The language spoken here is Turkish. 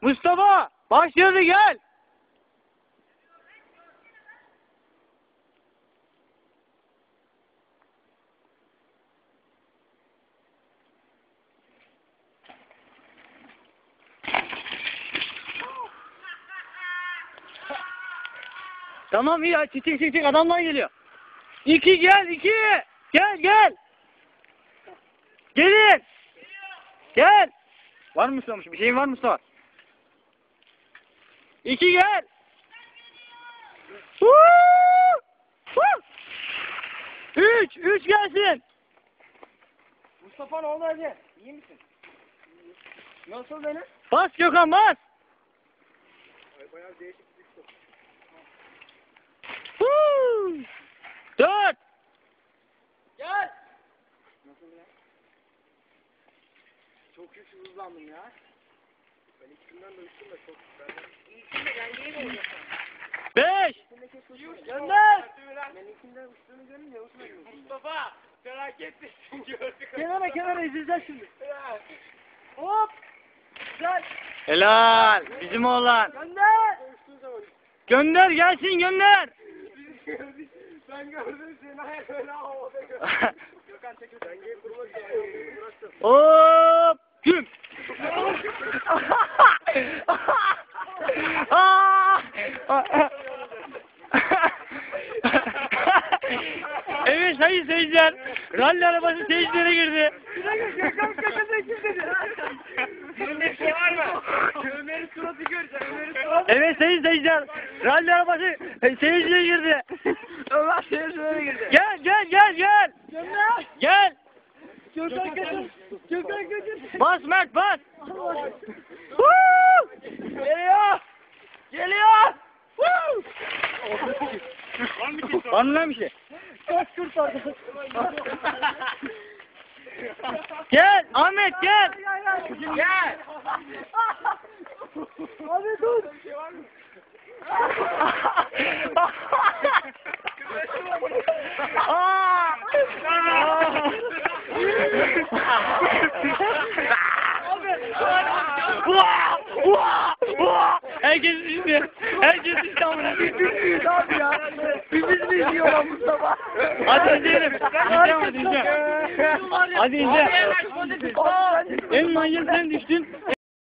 Mustafa başladı gel. Tamam iyi çık çık çık adamlar geliyor. İki gel iki. Gel gel. Gelin. Gel. Var mı Mustafa? Bir şeyin var mı Mustafa? İki gel. Üç. Üç gelsin. Mustafa ne oldu hadi? İyi misin? Nasıl benim? Bas Gökhan bas. Ay bayağı değişik bir şey. Dört. Gel. Nasıl ya? Çok güçlü hızlandım ya. Beş. Gönder. Mustafa felaketlisin gördük. Kenara kenara ezileceğiz şimdi. Hop. Güzel. Helal. Bizim oğlan. Gönder. Gönder gelsin gönder. ben gördüm seni hayal öyle havada gördüm. Gökhan çekil. Dengeyi kurmak için ayağımı bıraktım. Hop. Güm. Aa! Evet sayın seyirciler. Rally arabası seyircilere girdi. Gökhan kaçacak kim dedi? Bir şey var mı? Ömer'in suratı göreceğim. Ömer'in suratı. Evet sayın seyirciler. Rally arabası e, seyircilere girdi. Ömer seyircilere girdi. Gel gel gel gel. Gönder. Gel. Gökhan kaçın. Gökhan kaçın. Bas Mert bas. Geliyor. Geliyor. Bir şey? Kaç kurtardı. Gel Ahmet gel. Gel. Abi dur. Aa! Herkes düştü. Herkes amına. Biz abi ya. Biz mi izliyor lan Mustafa? Hadi izleyelim. İzleyelim hadi izleyelim. Hadi izle. En manyak sen düştün.